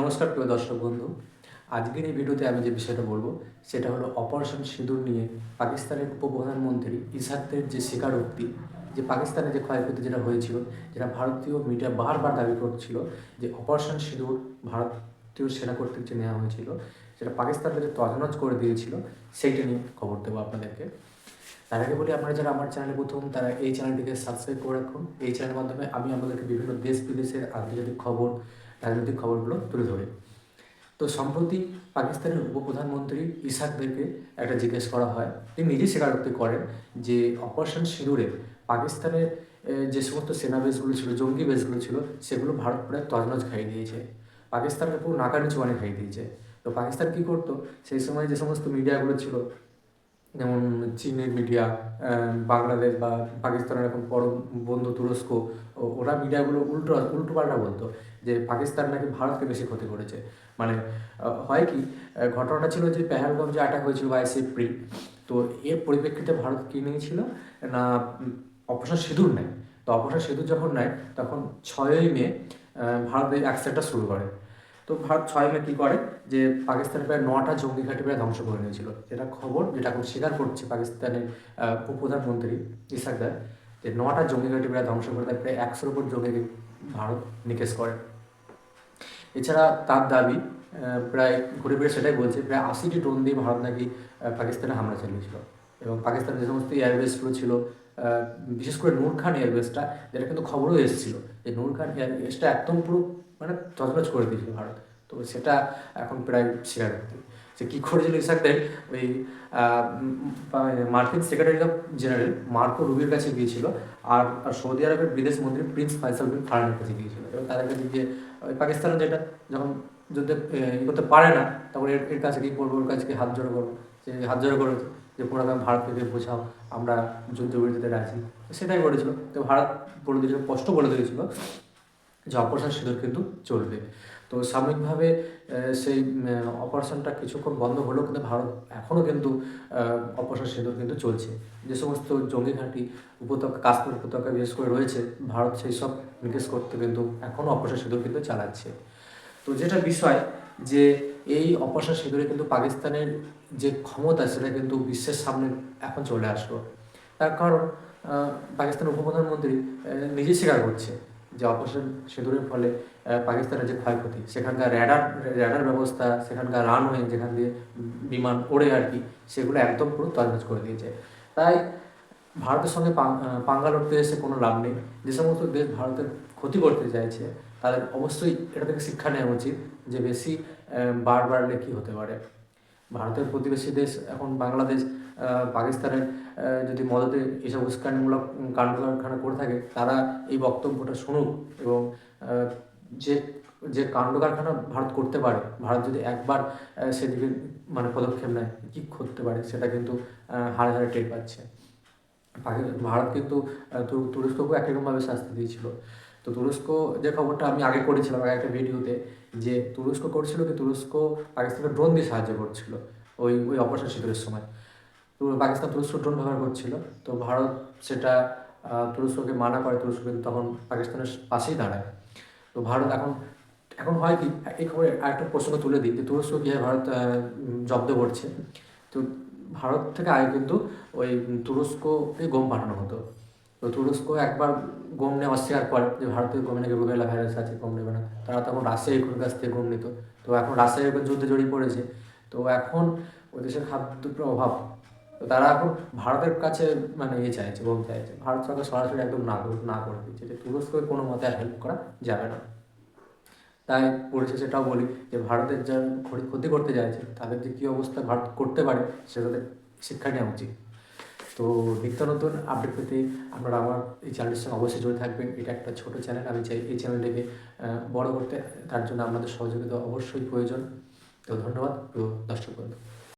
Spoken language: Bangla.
নমস্কার প্রিয় দর্শক বন্ধু। আজকের এই ভিডিওতে আমি যে বিষয়টা বলব, সেটা হলো অপারেশন সিঁদুর নিয়ে পাকিস্তানের উপপ্রধানমন্ত্রী ইসাকদের যে স্বীকারোক্তি, যে পাকিস্তানে যে ক্ষয়ক্ষতি যেটা হয়েছিল, যেটা ভারতীয় মিডিয়া বারবার দাবি করছিল যে অপারেশন সিঁদুর ভারতীয় সেনা কর্তৃক যে নেওয়া হয়েছিল, সেটা পাকিস্তানকে যে তছনছ করে দিয়েছিল, সেইটা নিয়ে খবর দেবো আপনাদেরকে। তার আগে বলি, আপনারা যারা আমার চ্যানেলে প্রথম, তারা এই চ্যানেলটিকে সাবস্ক্রাইব করে রাখুন। এই চ্যানেলের মাধ্যমে আমি আপনাদেরকে বিভিন্ন দেশ বিদেশের আন্তর্জাতিক খবর রাজনৈতিক খবরগুলো তুলে ধরে। তো সম্প্রতি পাকিস্তানের উপপ্রধানমন্ত্রী ইসাকদেরকে একটা জিজ্ঞেস করা হয়। তিনি নিজেই স্বীকারোক্তি করেন যে, অপারেশন সিঁদুরে পাকিস্তানের যে সমস্ত সেনা বেসগুলো ছিল, জঙ্গি বেসগুলো ছিল, সেগুলো ভারত প্রায় তজনজ খাইয়ে দিয়েছে। পাকিস্তানকে পুরো নাকানি চুয়ানি খাইয়ে দিয়েছে। তো পাকিস্তান কী করতো? সেই সময় যে সমস্ত মিডিয়াগুলো ছিল যেমন চীনের মিডিয়া বাংলাদেশ বা পাকিস্তানের এখন পরম বন্ধু তুরস্ক ওরা মিডিয়াগুলো উল্টো উল্টো পাল্টা বলতো যে পাকিস্তান নাকি ভারতকে বেশি ক্ষতি করেছে। মানে হয় কি ঘটনাটা ছিল যে পেহেলগাম যে অ্যাটাক হয়েছিল বাইশে এপ্রিল তো এর পরিপ্রেক্ষিতে ভারত কী নিয়েছিল? না অপারেশন সিঁদুর নেয়। তো অপারেশন সিঁদুর যখন নেয়, তখন ছয়ই মে ভারত এই শুরু করে। তো ভারত ছয় মে কী করে? যে পাকিস্তানের প্রায় নটা জঙ্গি ঘাঁটি প্রায় ধ্বংস করে নিয়েছিল যেটা খবর, যেটা এখন স্বীকার করছে পাকিস্তানের উপপ্রধানমন্ত্রী ইসাকদার যে নটা জঙ্গি ঘাঁটি প্রায় ধ্বংস করে দেয়, প্রায় একশোর উপর জঙ্গিকে ভারত নিকেশ করে। এছাড়া তার দাবি প্রায় ঘুরে ফিরে সেটাই বলছে, প্রায় আশিটি ড্রোন দিয়ে ভারত নাকি পাকিস্তানে হামলা চালিয়েছিল। এবং পাকিস্তানের যে সমস্ত এয়ারবেসগুলো ছিল বিশেষ করে নূর খান এয়ারবেসটা যেটা কিন্তু খবরও এসেছিল যে নূর খান এয়ারবেসটা একদম পুরো মানে তছনছ করে দিয়েছিল ভারত। তো সেটা এখন প্রায় স্বীকারোক্তি সে কী করেছিল ইসাকদের ওই মার্কিন সেক্রেটারি অফ জেনারেল মার্কো রুবির কাছে গিয়েছিল আর সৌদি আরবের বিদেশ মন্ত্রী প্রিন্স ফাইসাল বিন ফারানের কাছে গিয়েছিল। এবং তাদের কাছে গিয়ে, ওই পাকিস্তানের যেটা যখন যুদ্ধে করতে পারে না, তখন এর কাছে কি করব ওর কাছে হাত জোড়ো করব। যে হাত জোড়ো করে যে পুরোনো ভারতকে বোঝাও, আমরা যুদ্ধ বিরতিতে রাজি। সেটাই করেছিল। তো ভারত বলে দিয়েছিল স্পষ্ট বলে দিয়েছিল যে অপারেশন সিঁদুর কিন্তু চলবে। তো সাময়িকভাবে সেই অপারেশনটা কিছুক্ষণ বন্ধ হলেও কিন্তু ভারত এখনও কিন্তু অপারেশন সিঁদুর কিন্তু চলছে। যে সমস্ত জঙ্গি ঘাঁটি উপত্যকা, কাশ্মীর উপত্যকা বিশেষ করে রয়েছে, ভারত সেই সব নিকেশ করতে কিন্তু এখনও অপারেশন সিঁদুর কিন্তু চালাচ্ছে। তো যেটা বিষয় যে এই অপারেশন সিঁদুরে কিন্তু পাকিস্তানের যে ক্ষমতা, সেটা কিন্তু বিশ্বের সামনে এখন চলে আসলো। তার কারণ পাকিস্তানের উপপ্রধানমন্ত্রী নিজে স্বীকার করছে যে অপারেশন সিঁদুরের ফলে পাকিস্তানের যে ক্ষয়ক্ষতি, সেখানকার র্যাডার র্যাডার ব্যবস্থা, সেখানকার রানওয়ে, যেখান দিয়ে বিমান ওড়ে আর কি, সেগুলো একদম পুরো তজনজ করে দিয়েছে। তাই ভারতের সঙ্গে পাঙ্গা লড়তে এসে কোনো লাভ নেই। যে সমস্ত দেশ ভারতের ক্ষতি করতে চাইছে তাদের অবশ্যই এটা থেকে শিক্ষা নেওয়া উচিত যে বেশি বার বাড়লে কী হতে পারে। ভারতের প্রতিবেশী দেশ, এখন বাংলাদেশ পাকিস্তানের যদি মদতে এইসব উস্কানিমূলক কাণ্ড কারখানা করে থাকে, তারা এই বক্তব্যটা শুনুক এবং যে যে কাণ্ড কারখানা ভারত করতে পারে, ভারত যদি একবার সেদিকে মানে পদক্ষেপ নেয়, কী করতে পারে, সেটা কিন্তু হারে হাড়ে টের পাচ্ছে। ভারত কিন্তু তুরস্ককেও একরকমভাবে শাস্তি দিয়েছিল। তো তুরস্ক যে খবরটা আমি আগে করেছিলাম, আগে একটা ভিডিওতে, যে তুরস্ক করছিল কি তুরস্ক পাকিস্তানকে ড্রোন দিয়ে সাহায্য করছিল ওই ওই অপারেশন সিঁদুরের সময়। তো পাকিস্তান তুরস্ক ড্রোন ব্যবহার করছিল। তো ভারত সেটা তুরস্ককে মানা করে, তুরস্ক কিন্তু তখন পাকিস্তানের পাশেই দাঁড়ায়। তো ভারত এখন এখন হয় কি, এই খবরে আরেকটা প্রসঙ্গ তুলে দিই, যে তুরস্ক কীভাবে ভারত জব্দ করছে? তো ভারত থেকে আগে কিন্তু ওই তুরস্ককে গম পাঠানো হতো। তো তুরস্ক একবার গম নেওয়া অস্বীকার করে যে ভারতীয় গমে নাকি রুবেলা ভাইরাস আছে, গম নেবে না। তারা তখন রাশিয়া ইউক্রেন কাছ থেকে গম নিত? তো এখন রাশিয়া ইউক্রেন যুদ্ধে জড়িয়ে পড়েছে। তো এখন ওই দেশের খাদ্যের অভাব। তো তারা এখন ভারতের কাছে মানে ইয়ে চাইছে গম চাইছে, ভারত সরকার সরাসরি একদম না না করে দিচ্ছে। যে তুরস্ককে কোনো মতে আর হেল্প করা যাবে না। তাই পরিশেষে সেটাও বলি যে ভারতের যারা ক্ষতি করতে চাইছে তাদের যে কী অবস্থা ভারত করতে পারে, সেটাতে শিক্ষা নেওয়া উচিত। তো নিত্য নতুন আপডেট পেতে আপনারা আমার এই চ্যানেলের সঙ্গে অবশ্যই জড়িত থাকবেন। এটা একটা ছোট চ্যানেল আমি চাই এই চ্যানেলটাকে বড় করতে। তার জন্য আপনাদের সহযোগিতা অবশ্যই প্রয়োজন। তো ধন্যবাদ, প্রিয় দর্শক বন্ধু।